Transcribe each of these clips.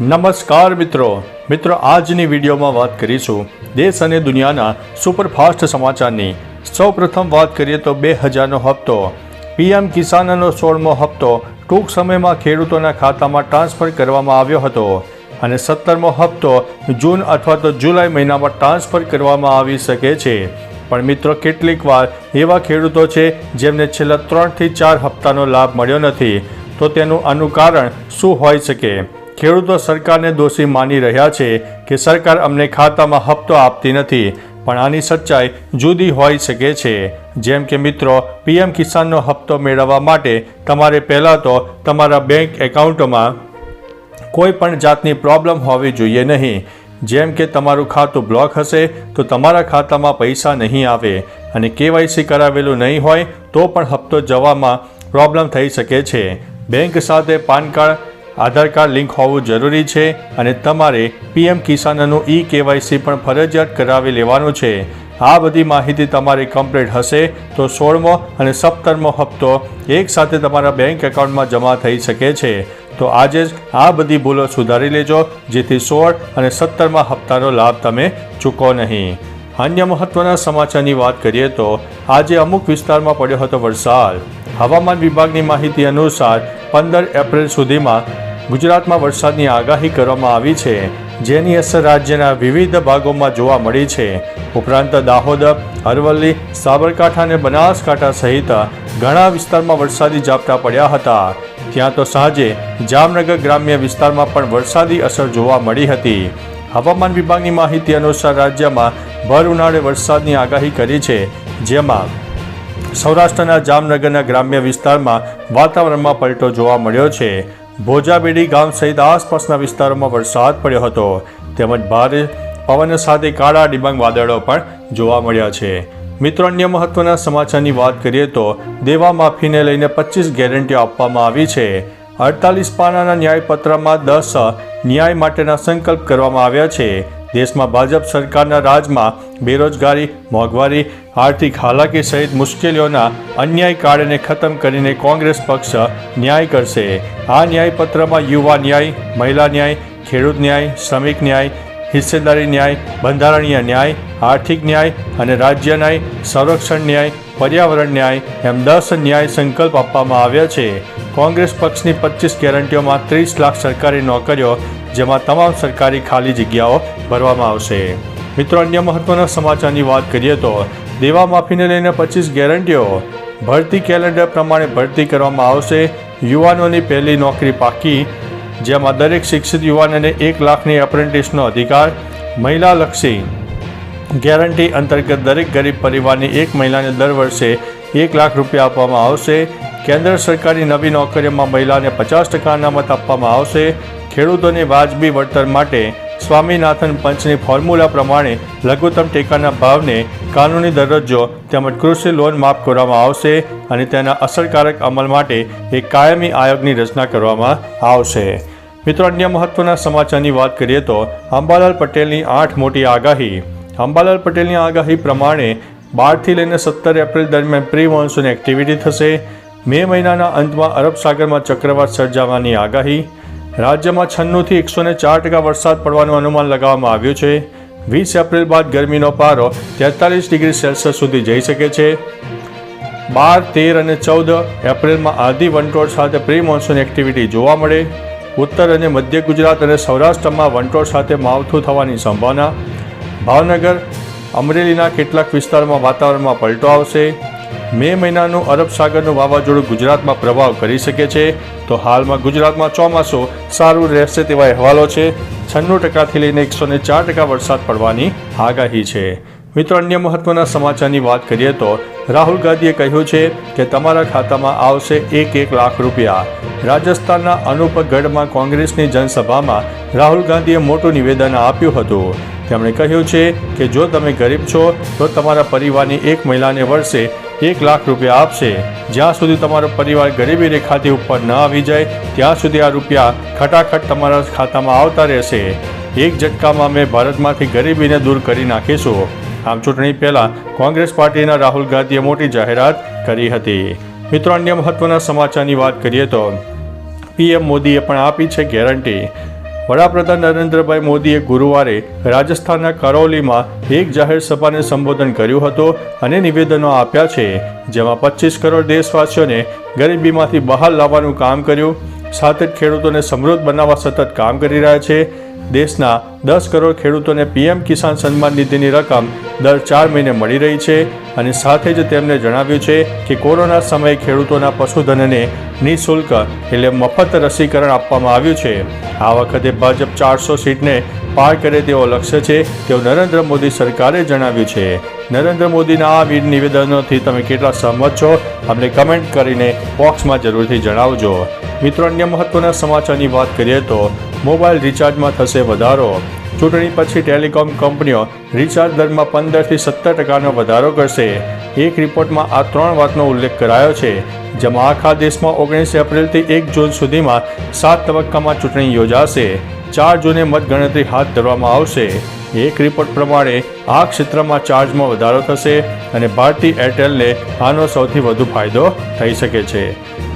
નમસ્કાર મિત્રો. મિત્રો, આજની વિડીયોમાં વાત કરીશું દેશ અને દુનિયાના સુપરફાસ્ટ સમાચારની. સૌપ્રથમ વાત કરીએ તો બે હજારનો હપ્તો. પીએમ કિસાનનો સોળમો હપ્તો ટૂંક સમયમાં ખેડૂતોના ખાતામાં ટ્રાન્સફર કરવામાં આવ્યો હતો. અને સત્તરમો હપ્તો જૂન અથવા તો જુલાઈ મહિનામાં ટ્રાન્સફર કરવામાં આવી શકે છે. પણ મિત્રો, કેટલીક વાર એવા ખેડૂતો છે જેમને છેલ્લા ત્રણથી ચાર હપ્તાનો લાભ મળ્યો નથી. તો તેનું આનું કારણ શું હોઈ શકે? ખેડૂતો સરકારને દોષી માની રહ્યા છે કે સરકાર અમને ખાતામાં હપ્તો આપતી નથી, પણ આની સચ્ચાઈ જુદી હોઈ શકે છે. જેમ કે મિત્રો, પીએમ કિસાનનો હપ્તો મેળવવા માટે તમારે પહેલાં તો તમારા બેંક એકાઉન્ટમાં કોઈ પણ જાતની પ્રોબ્લેમ હોવી જોઈએ નહીં. જેમ કે તમારું ખાતું બ્લોક હશે, તો તમારા ખાતામાં પૈસા નહીં આવે અને કેવાયસી કરાવેલું નહીં હોય, તો પણ હપ્તો જવામાં પ્રોબ્લેમ થઈ શકે છે. બેંક સાથે PAN card Aadhaar card link હોવું જરૂરી છે અને તમારે પીએમ કિસાનનું ઈ કેવાયસી પણ ફરજિયાત કરાવી લેવાનું છે. આ બધી માહિતી તમારી કમ્પ્લીટ હશે તો સોળમો અને સત્તરમો હપ્તો એકસાથે તમારા બેંક એકાઉન્ટમાં જમા થઈ શકે છે. તો આજે જ આ બધી ભૂલો સુધારી લેજો, જેથી સોળ અને સત્તરમાં હપ્તાનો લાભ તમે ચૂકો નહીં. અન્ય મહત્વના સમાચારની વાત કરીએ તો આજે અમુક વિસ્તારમાં પડ્યો હતો વરસાદ. હવામાન વિભાગની માહિતી અનુસાર પંદર એપ્રિલ સુધીમાં ગુજરાતમાં વરસાદની આગાહી કરવામાં આવી છે, જેની અસર રાજ્યના વિવિધ ભાગોમાં જોવા મળી છે. ઉપરાંત દાહોદ, અરવલ્લી, સાબરકાંઠા અને બનાસકાંઠા સહિત ઘણા વિસ્તારમાં વરસાદી ઝાપટા પડ્યા હતા. ત્યાં તો સાંજે જામનગર ગ્રામ્ય વિસ્તારમાં પણ વરસાદી અસર જોવા મળી હતી. હવામાન વિભાગની માહિતી અનુસાર રાજ્યમાં ભર ઉનાળે વરસાદની આગાહી કરી છે, જેમાં સૌરાષ્ટ્રના જામનગરના ગ્રામ્ય વિસ્તારમાં વાતાવરણમાં પલટો જોવા મળ્યો છે. ભોજાબેડી ગામ સહિત આસપાસના વિસ્તારોમાં વરસાદ પડ્યો હતો. તેમજ ભારે પવન સાથે કાળા ડિબાંગ વાદળો પણ જોવા મળ્યા છે. મિત્રો, અન્ય મહત્વના સમાચારની વાત કરીએ તો દેવા માફીને લઈને પચીસ ગેરંટીઓ આપવામાં આવી છે. અડતાલીસ પાનાના ન્યાયપત્રમાં દસ ન્યાય માટેના સંકલ્પ કરવામાં આવ્યા છે. દેશમાં ભાજપ સરકારના રાજમાં બેરોજગારી, મોંઘવારી, આર્થિક હાલાકી સહિત મુશ્કેલીઓના અન્યાય કાળને ખતમ કરીને કોંગ્રેસ પક્ષ ન્યાય કરશે. આ ન્યાયપત્રમાં યુવા ન્યાય, મહિલા ન્યાય, ખેડૂત ન્યાય, શ્રમિક ન્યાય, હિસ્સેદારી ન્યાય, બંધારણીય ન્યાય, આર્થિક ન્યાય અને રાજ્ય ન્યાય, સંરક્ષણ ન્યાય, પર્યાવરણ ન્યાય એમ દસ ન્યાય સંકલ્પ આપવામાં આવ્યા છે. કોંગ્રેસ પક્ષની પચીસ ગેરંટીઓમાં ત્રીસ લાખ સરકારી નોકરીઓ જેમાં તમામ સરકારી ખાલી જગ્યાઓ ભરવામાં આવશે. મિત્રો, અન્ય મહત્વના સમાચારની વાત કરીએ તો દેવા માફીને લઈને પચીસ ગેરંટીઓ. ભરતી કેલેન્ડર પ્રમાણે ભરતી કરવામાં આવશે. યુવાનોની પહેલી નોકરી પાકી, જેમાં દરેક શિક્ષિત યુવાનને એક લાખની એપ્રેન્ટિસનો અધિકાર મહિલાલક્ષી. ગેરંટી અંતર્ગત દરેક ગરીબ પરિવારની એક મહિલાને દર વર્ષે એક લાખ રૂપિયા આપવામાં આવશે. કેન્દ્ર સરકારની નવી નોકરીઓમાં મહિલાને પચાસ ટકા અનામત આપવામાં આવશે. ખેડૂતોને વાજબી વળતર માટે સ્વામીનાથન પંચની ફોર્મ્યુલા પ્રમાણે લઘુત્તમ ટેકાના ભાવને કાનૂની દરજ્જો તેમજ કૃષિ લોન માફ કરવામાં આવશે અને તેના અસરકારક અમલ માટે એક કાયમી આયોગની રચના કરવામાં આવશે. મિત્રો, અન્ય મહત્વના સમાચારની વાત કરીએ તો અંબાલાલ પટેલની આઠ મોટી આગાહી. અંબાલાલ પટેલની આગાહી પ્રમાણે બારથી લઈને સત્તર એપ્રિલ દરમિયાન પ્રી મોન્સૂન એક્ટિવિટી થશે. મે મહિનાના અંતમાં અરબ સાગરમાં ચક્રવાત સર્જાવાની આગાહી રાજ્યમાં છન્નુંથી એકસો ને ચાર ટકા વરસાદ પડવાનું અનુમાન લગાવવામાં આવ્યું છે. વીસ એપ્રિલ બાદ ગરમીનો પારો તેતાલીસ ડિગ્રી સેલ્સિયસ સુધી જઈ શકે છે. બાર, તેર અને ચૌદ એપ્રિલમાં આધી વંટોળ સાથે પ્રી મોન્સૂન એક્ટિવિટી જોવા મળે. ઉત્તર અને મધ્ય ગુજરાત અને સૌરાષ્ટ્રમાં વંટોળ સાથે માવઠું થવાની સંભાવના. ભાવનગર, અમરેલીના કેટલાક વિસ્તારોમાં વાતાવરણમાં પલટો આવશે. મે મહિનાનું અરબ સાગરનું વાવાઝોડું ગુજરાતમાં પ્રભાવ કરી શકે છે, તો હાલમાં ગુજરાતમાં ચોમાસું સારું રહેશે તેવા અહેવાલો છે. છન્નું ટકાથી લઈને એકસો ને ચાર ટકા વરસાદ પડવાની આગાહી છે. મિત્રો, અન્ય મહત્વના સમાચારની વાત કરીએ તો રાહુલ ગાંધીએ કહ્યું છે કે તમારા ખાતામાં આવશે એક એક લાખ રૂપિયા. રાજસ્થાનના અનુપગઢમાં કોંગ્રેસની જનસભામાં રાહુલ ગાંધીએ મોટું નિવેદન આપ્યું હતું. તેમણે કહ્યું છે કે જો તમે ગરીબ છો, તો તમારા પરિવારની એક મહિલાને વર્ષે એક લાખ રૂપિયા આપશે. જ્યાં સુધી તમારો પરિવાર ગરીબી રેખાથી ઉપર ન આવી જાય, ત્યાં સુધી આ રૂપિયા ખટાખટ તમારા ખાતામાં આવતા રહેશે. એક ઝટકામાં અમે ભારતમાંથી ગરીબીને દૂર કરી નાખીશું. આમ ચૂંટણી પહેલાં કોંગ્રેસ પાર્ટીના રાહુલ ગાંધીએ મોટી જાહેરાત કરી હતી. મિત્રો, અન્ય મહત્વના સમાચારની વાત કરીએ તો પીએમ મોદીએ પણ આપી છે ગેરંટી. વડાપ્રધાન નરેન્દ્રભાઈ મોદીએ ગુરુવારે રાજસ્થાનના કરૌલીમાં એક જાહેર સભાને સંબોધન કર્યું હતું અને નિવેદનો આપ્યા છે. જેમાં પચીસ કરોડ દેશવાસીઓને ગરીબીમાંથી બહાર લાવવાનું કામ કર્યું. સાથે જ ખેડૂતોને સમૃદ્ધ બનાવવા સતત કામ કરી રહ્યા છે. દેશના દસ કરોડ ખેડૂતોને પીએમ કિસાન સન્માન નિધિની રકમ દર ચાર મહિને મળી રહી છે અને સાથે જ તેમણે જણાવ્યું છે કે કોરોના સમયે ખેડૂતોના પશુધનને નિઃશુલ્ક એટલે મફત રસીકરણ આપવામાં આવ્યું છે. આ વખતે ભાજપ ચારસો સીટને પાર કરે તેવો લક્ષ્ય છે તેવું નરેન્દ્ર મોદી સરકારે જણાવ્યું છે. નરેન્દ્ર મોદીના આ વીર નિવેદનોથી તમે કેટલા સહમત છો? અમને કમેન્ટ કરીને બોક્સમાં જરૂરથી જણાવજો. મિત્રો, અન્ય મહત્વના સમાચારની વાત કરીએ તો મોબાઈલ રિચાર્જમાં થશે વધારો. ચૂંટણી પછી ટેલિકોમ કંપનીઓ રિચાર્જ દરમાં પંદરથી સત્તર ટકાનો વધારો કરશે. એક રિપોર્ટમાં આ ત્રણ વાતનો ઉલ્લેખ કરાયો છે. જેમાં આખા દેશમાં ઓગણીસ એપ્રિલથી એક જૂન સુધીમાં સાત તબક્કામાં ચૂંટણી યોજાશે. ચાર જૂને મતગણતરી હાથ ધરવામાં આવશે. એક રિપોર્ટ પ્રમાણે આ ક્ષેત્રમાં ચાર્જમાં વધારો થશે અને ભારતી એરટેલને આનો સૌથી વધુ ફાયદો થઈ શકે છે.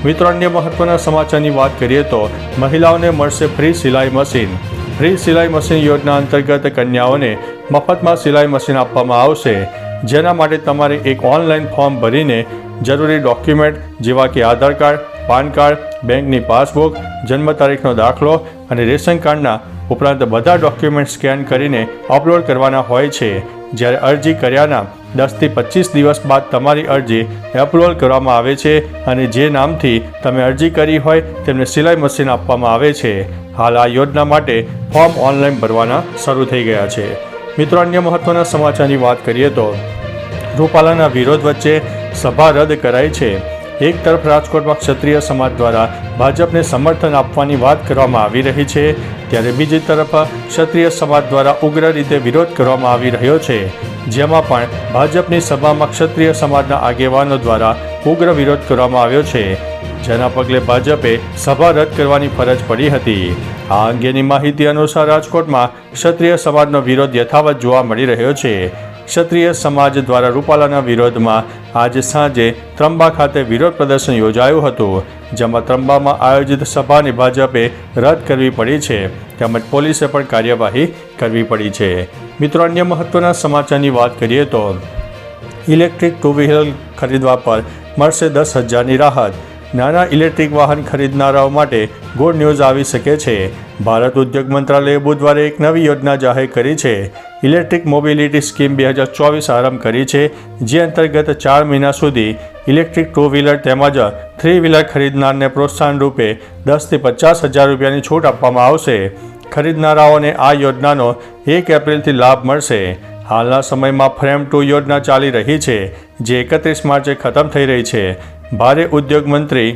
મિત્રો, અન્ય મહત્વના સમાચારની વાત કરીએ તો મહિલાઓને મળશે ફ્રી સિલાઈ મશીન ફ્રી સિલાઈ મશીન યોજના અંતર્ગત કન્યાઓને મફતમાં સિલાઈ મશીન આપવામાં આવશે. જેના માટે તમારે એક ઓનલાઈન ફોર્મ ભરીને જરૂરી ડોક્યુમેન્ટ જેવા કે આધાર કાર્ડ, પાન કાર્ડ બેંકની પાસબુક જન્મ તારીખનો દાખલો અને રેશન કાર્ડના ઉપરાંત બધા ડોક્યુમેન્ટ સ્કેન કરીને અપલોડ કરવાના હોય છે. જ્યારે અરજી કર્યાના દસથી પચીસ દિવસ બાદ તમારી અરજી અપલોડ કરવામાં આવે છે અને જે નામથી તમે અરજી કરી હોય તેમને સિલાઈ મશીન આપવામાં આવે છે. હાલ આ યોજના માટે ફોર્મ ઓનલાઈન ભરવાના શરૂ થઈ ગયા છે. મિત્રો, અન્ય મહત્વના સમાચારની વાત કરીએ તો રૂપાલાના વિરોધ વચ્ચે સભા રદ કરાઈ છે. એક તરફ રાજકોટમાં ક્ષત્રિય સમાજ દ્વારા ભાજપને સમર્થન આપવાની વાત કરવામાં આવી રહી છે. ત્યારે બીજી તરફ ક્ષત્રિય સમાજ દ્વારા ઉગ્ર રીતે વિરોધ કરવામાં આવી રહ્યો છે. જેમાં પણ ભાજપની સભામાં ક્ષત્રિય સમાજના આગેવાનો દ્વારા ઉગ્ર વિરોધ કરવામાં આવ્યો છે. જેના પગલે ભાજપે સભા રદ કરવાની ફરજ પડી હતી. આ અંગેની માહિતી અનુસાર રાજકોટમાં ક્ષત્રિય સમાજનો વિરોધ યથાવત જોવા મળી રહ્યો છે. ક્ષત્રિય સમાજ દ્વારા રૂપાલાના વિરોધમાં આજે સાંજે ત્રંબા ખાતે વિરોધ પ્રદર્શન યોજાયું હતું, જેમાં ત્રંબામાં આયોજિત સભાની ભાજપે રદ કરવી પડી છે, તેમજ પોલીસે પણ કાર્યવાહી કરવી પડી છે. મિત્રો, અન્ય મહત્વના સમાચારની વાત કરીએ તો, ઇલેક્ટ્રિક ટુ વ્હીલર ખરીદવા પર મળશે દસ હજારની રાહત. નાના ઇલેક્ટ્રિક વાહન ખરીદનારાઓ માટે ગુડ ન્યૂઝ આવી શકે છે. ભારત ઉદ્યોગ મંત્રાલયે બુધવારે એક નવી યોજના જાહેર કરી છે. ઇલેક્ટ્રિક મોબિલિટી સ્કીમ બે હજાર ચોવીસ આરંભ કરી છે, જે અંતર્ગત ચાર મહિના સુધી ઇલેક્ટ્રિક ટુ વ્હીલર તેમજ થ્રી વ્હીલર ખરીદનારને પ્રોત્સાહન રૂપે દસથી પચાસ હજાર રૂપિયાની છૂટ આપવામાં આવશે. ખરીદનારાઓને આ યોજનાનો એક એપ્રિલથી લાભ મળશે. હાલના સમયમાં ફ્રેમ ટુ યોજના ચાલી રહી છે, જે એકત્રીસ માર્ચે ખતમ થઈ રહી છે. ભારે ઉદ્યોગ મંત્રી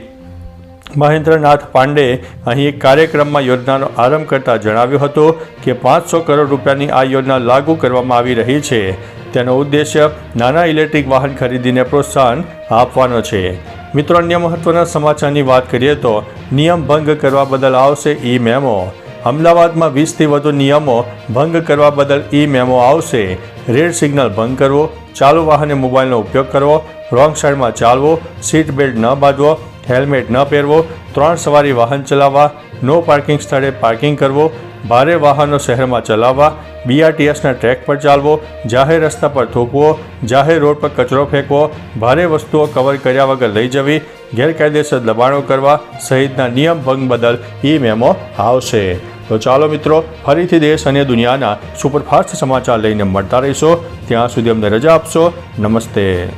મહેન્દ્રનાથ પાંડે અહીં એક કાર્યક્રમમાં યોજનાનો આરંભ કરતા જણાવ્યું હતું કે પાંચસો કરોડ રૂપિયાની આ યોજના લાગુ કરવામાં આવી રહી છે. તેનો ઉદ્દેશ્ય નાના ઇલેક્ટ્રિક વાહન ખરીદીને પ્રોત્સાહન આપવાનો છે. મિત્રો, અન્ય મહત્વના સમાચારની વાત કરીએ તો નિયમ ભંગ કરવા બદલ આવશે ઈ મેમો અમદાવાદમાં વીસથી વધુ નિયમો ભંગ કરવા બદલ ઈ મેમો આવશે. રેડ સિગ્નલ ભંગ કરવો, ચાલુ વાહને મોબાઈલનો ઉપયોગ કરવો, રોંગ સાઈડમાં ચાલવો, સીટ બેલ્ટ ન બાંધવો હેલ્મેટ ન પહેરવો, ત્રણ સવારી વાહન ચલાવવા, નો પાર્કિંગ સ્થળે પાર્કિંગ કરવો, ભારે વાહનો શહેરમાં ચલાવવા બીઆરટીએસના ટ્રેક પર ચાલવો, જાહેર રસ્તા પર થૂકવો જાહેર રોડ પર કચરો ફેંકવો, ભારે વસ્તુઓ કવર કર્યા વગર લઈ જવી, ગેરકાયદેસર દબાણો કરવા સહિતના નિયમ ભંગ બદલ ઈ મેમો આવશે. તો ચાલો મિત્રો, ફરીથી દેશ અને દુનિયાના સુપરફાસ્ટ સમાચાર લઈને મળતા રહીશો. ત્યાં સુધી અમને રજા આપશો. નમસ્તે.